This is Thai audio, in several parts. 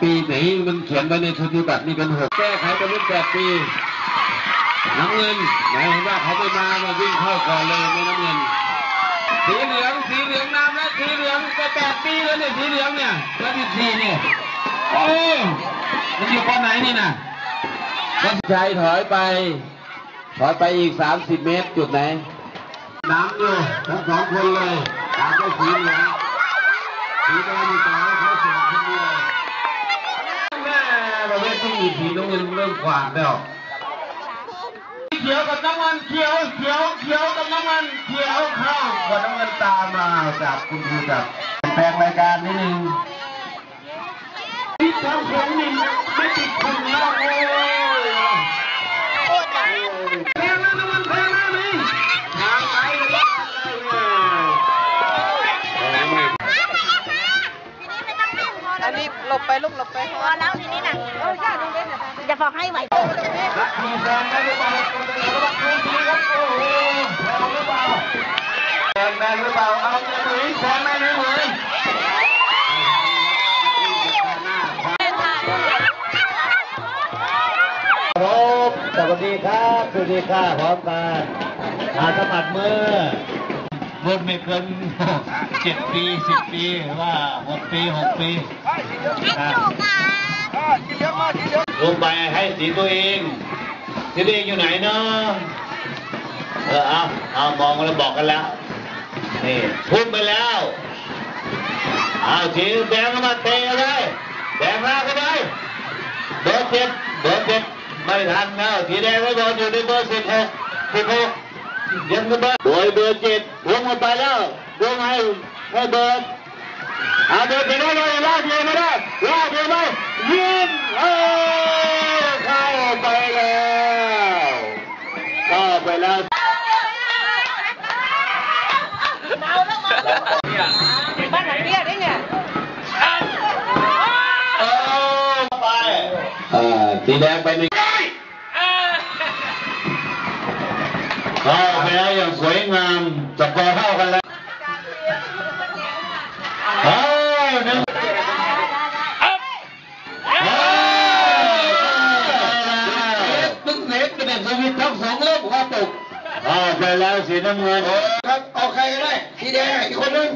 ปีไหนมันเขียนไว้ในทุนบัตรนี่เป็นหกแก้ไขเป็นรุ่นแปดปีน้ำเงินหมายความว่าเขาไม่มามาวิ่งเข้าก่อนเลยในน้ำเงิน สีเหลืองสีเหลืองน้ำและสีเหลืองจะแปดปีแล้วเนี่ยสีเหลืองเนี่ยแล้วสิบสี่เนี่ยโอ้มันอยู่ปอไหนนี่นะก็ชัยถอยไป ถอยไปอีกสามสิบเมตรจุดไหนน้ำอยู่ทั้งสองคนเลยตามด้วยสีเหลืองสีแดงมีต่อให้เขาสองคนเดียวแม่ ประเภทที่อีกสีน้ำเงินเริ่มขวางแล้วเขียวกับน้ำมันเขียวเขียวเขียวกับน้ำมันเขียวเข้ากับน้ำมันตามมาจากคุณครูจากแปลงรายการนิดนึงที่ทำของนี่ไม่ติดคนแล้วโอ้ยแพงนะน้ำมันแพงนะนี่ทางไปเลยอันนี้หลบไปลูกหลบไปพอแล้ว บอกให้ไหวรักมีแฟนได้หรือเปล่ารักมีทีครับโอ้โหแพงหรือเปล่าแพงแพงหรือเปล่าเอาจะหนุยแพงไหมหนุยหนุยครับสวัสดีครับสวัสดีค่ะพร้อมกันอาสมัครมือรุ่นไม่เกินเจ็ดปีสิบปีหรือว่าหกปีหกปี ลงไปให้สีตัวเอง สีตัวเองอยู่ไหนเนาะเออเอาเอามองแล้วบอกกันแล้ว นี่พุ่งไปแล้ว เอาสีแดงมาเตะเลยแดงหน้าเข้าไปเบอร์เจ็ดเบอร์เจ็ดไม่ทันแล้วสีแดงไว้บอลอยู่ในเบอร์สิบหกสิบหกยังกับเบอร์โดยเบอร์เจ็ดลงมาไปแล้วลงให้ให้เบอร์ เอาเบอร์เจ็ดได้เลยลากเดียวมาได้ลากเดียวไหมยิงเอ้ยเข้าไปแล้วเข้าไปแล้ว บ้านหลังเนี้ยได้ไง เออไปอ่าสีแดงไปหนึ่งเข้าไปแล้วอย่างสวยงามจับกอเข้ากันแล้ว เข้าไปแล้วสีน้ำเงิน ครับเอาใครก็ได้สีแดงอะอีกคนนึง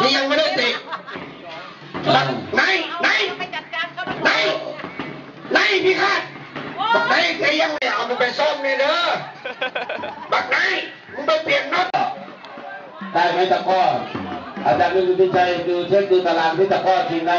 ที่ยังไม่ได้ติดบักไหนไหนไหนไหนพี่คาดบักไหนแกยังไม่เอามึงไปซ่อมเนี่ยเด้อบักไหนมึงไปเปลี่ยนน็อตได้ไหมตะกร้ออาจารย์ดูที่ใจดูเช็คดูตารางที่ตะกร้อทีมได้